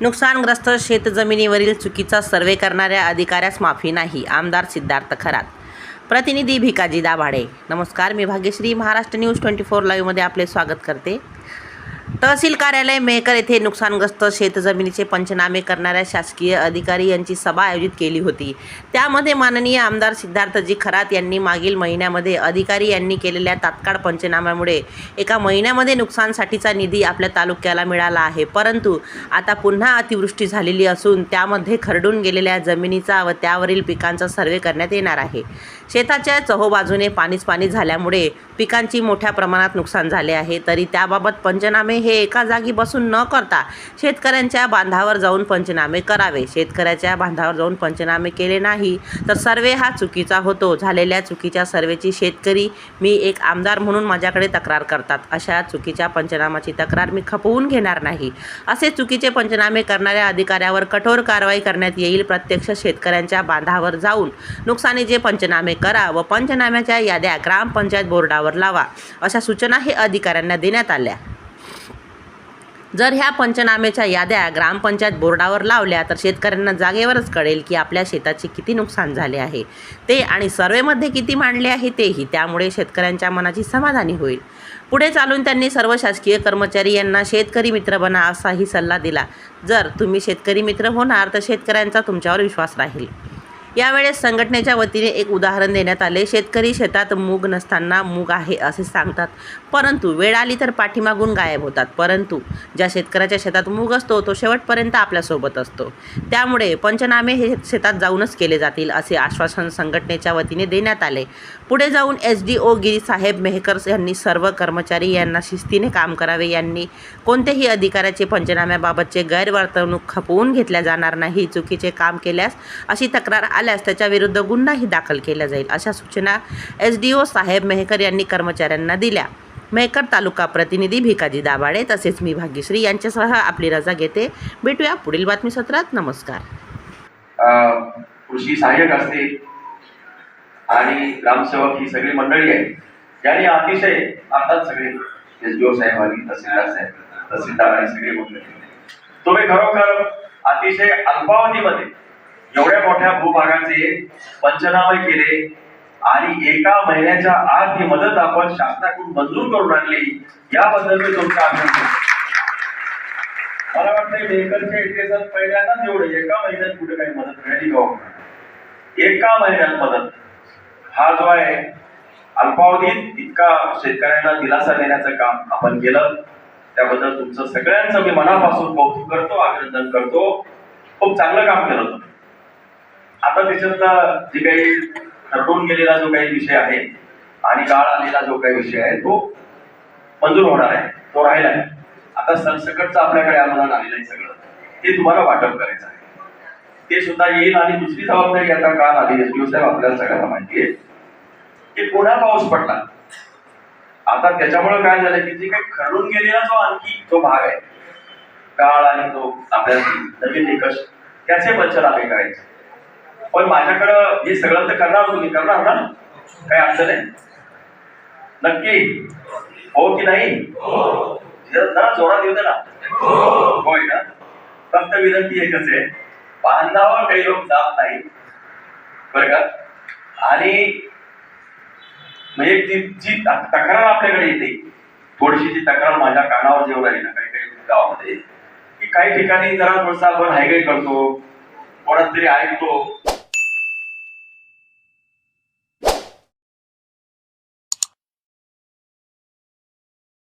नुकसानग्रस्त शेतजमिनीवरील चुकीचा सर्वे करणाऱ्या अधिकाऱ्यास माफी नाही आमदार सिद्धार्थ खरात. प्रतिनिधी भिकाजी दाभाडे. नमस्कार मी Bhagyashree. Maharashtra news twenty four लाईव्हमध्ये आपले स्वागत करते. तहसील कार्यालय मेहकर येथे नुकसानग्रस्त शेतजमिनीचे पंचनामे करणाऱ्या शासकीय अधिकारी यांची सभा आयोजित केली होती. त्यामध्ये माननीय आमदार सिद्धार्थजी खरात यांनी मागील महिन्यामध्ये अधिकारी यांनी केलेल्या तात्काळ पंचनाम्यामुळे एका महिन्यामध्ये नुकसानसाठीचा निधी आपल्या तालुक्याला मिळाला आहे. परंतु आता पुन्हा अतिवृष्टी झालेली असून त्यामध्ये खरडून गेलेल्या जमिनीचा व त्यावरील पिकांचा सर्वे करण्यात येणार आहे. शेताच्या चहोबाजूने पाणीच पाणी झाल्यामुळे पिकांची मोठ्या प्रमाणात नुकसान झाले आहे. तरी त्याबाबत पंचनामे हे एका जागी बसून न करता शेतकऱ्यांच्या बांधावर जाऊन पंचनामे करावे. शेतकऱ्याच्या बांधावर जाऊन पंचनामे केले नाही तर सर्वे हा चुकीचा होतो. झालेल्या चुकीच्या सर्वेची शेतकरी मी एक आमदार म्हणून माझ्याकडे तक्रार करतात. अशा चुकीच्या पंचनामाची तक्रार मी खपवून घेणार नाही. असे चुकीचे पंचनामे करणाऱ्या अधिकाऱ्यावर कठोर कारवाई करण्यात येईल. प्रत्यक्ष शेतकऱ्यांच्या बांधावर जाऊन नुकसानीचे पंचनामे करा व पंचनाम्याच्या याद्या ग्रामपंचायत बोर्डावर लावा अशा सूचना हे अधिकाऱ्यांना देण्यात आल्या. जर ह्या पंचनामेच्या याद्या ग्रामपंचायत बोर्डावर लावल्या तर शेतकऱ्यांना जागेवरच कळेल की आपल्या शेताचे किती नुकसान झाले आहे. ते आणि सर्वेमध्ये किती मांडले आहे तेही त्यामुळे शेतकऱ्यांच्या मनाची समाधानी होईल. पुढे चालून त्यांनी सर्व शासकीय कर्मचारी यांना शेतकरी मित्र बना असाही सल्ला दिला. जर तुम्ही शेतकरी मित्र होणार तर शेतकऱ्यांचा तुमच्यावर विश्वास राहील. यावेळेस संघटनेच्या वतीने एक उदाहरण देण्यात आले. शेतकरी शेतात मूग नसताना मूग आहे असे सांगतात. परंतु वेळ आली तर पाठीमागून गायब होतात. परंतु ज्या शेतकऱ्याच्या शेतात मूग असतो तो शेवटपर्यंत आपल्यासोबत असतो. त्यामुळे पंचनामे हे शेतात जाऊनच केले जातील असे आश्वासन संघटनेच्या वतीने देण्यात आले. पुढे जाऊन एस डी ओ गिरीसाहेब मेहकर यांनी सर्व कर्मचारी यांना शिस्तीने काम करावे. यांनी कोणत्याही अधिकाऱ्याचे पंचनाम्याबाबतचे गैरवर्तवणूक खपवून घेतल्या जाणार नाही. चुकीचे काम केल्यास अशी तक्रार आल्यास त्याच्याविरुद्ध गुन्हाही दाखल केला जाईल अशा सूचना एस डी ओ साहेब मेहकर यांनी कर्मचाऱ्यांना दिल्या. मेहकर तालुका प्रतिनिधी भिकाजी दाभाडे तसेच मी भाग्यश्री यांच्यासह आपली रजा घेते. भेटूया पुढील बातमीसत्रात. नमस्कार. कृषी सहाय्यक असतील आणि ग्रामसेवक ही सगळी मंडळी आहे ज्यांनी अतिशय आता सगळे एस डी ओ साहेबांनी तहसीलदार साहेब तहसीलदार सगळे सगळी मंडळी. तुम्ही खरोखर अतिशय अल्पावधीमध्ये एवढ्या मोठ्या भूभागाचे पंचनामे केले आणि एका महिन्याच्या आत ही मदत आपण शासनाकडून मंजूर करून आणली याबद्दल मी तुमचा अभिनंदन करतो. मला वाटतं मेकरच्या इतिहासात पहिल्यांदाच एवढं एका महिन्यात कुठे काही मदत मिळाली का हो? एका महिन्यात मदत. हा जो आहे अल्पावधीत इतका शेतकऱ्यांना दिलासा देण्याचं काम आपण केलं. त्याबद्दल तुमचं सगळ्यांचं मी मनापासून कौतुक करतो अभिनंदन करतो. खूप चांगलं काम केलं तुम्ही. आता त्याच्यातला जे काही ठरवून गेलेला जो काही विषय आहे आणि काळ आलेला जो काही विषय आहे तो मंजूर होणार आहे तो राहिला आहे. आता सरसकटचं आपल्याकडे अनुदान आलेलं आहे सगळं. ते तुम्हाला वाटप करायचं आहे. ते सुद्धा येईल आणि दुसरी जबाबदारी आता काल आली एस साहेब आपल्याला सगळ्यांना माहिती आहे. की पुन्हा पाऊस पडला. आता त्याच्यामुळे काय झालं की जे काही खरडून गेलेला जो आणखी जो भाग आहे काळ आणि तो आपल्या नवीन निकष त्याचे पंचनामे करायचे. पण माझ्याकडं हे सगळं तर करणार तुम्ही करणार ना? काही अडचण आहे नक्की? हो की नाही? जरा जोरात येऊ दे ना. होय ना? फक्त विनंती एकच आहे. बांधावर काही लोक जात नाही. बरं का? आणि म्हणजे ती जी तक्रार आपल्याकडे येते. थोडीशी जी तक्रार माझ्या कानावर जेव्हा राहिली ना काही काही गावामध्ये की काही ठिकाणी जरा थोडसा आपण हायगाय करतो कोणाच तरी ऐकतो.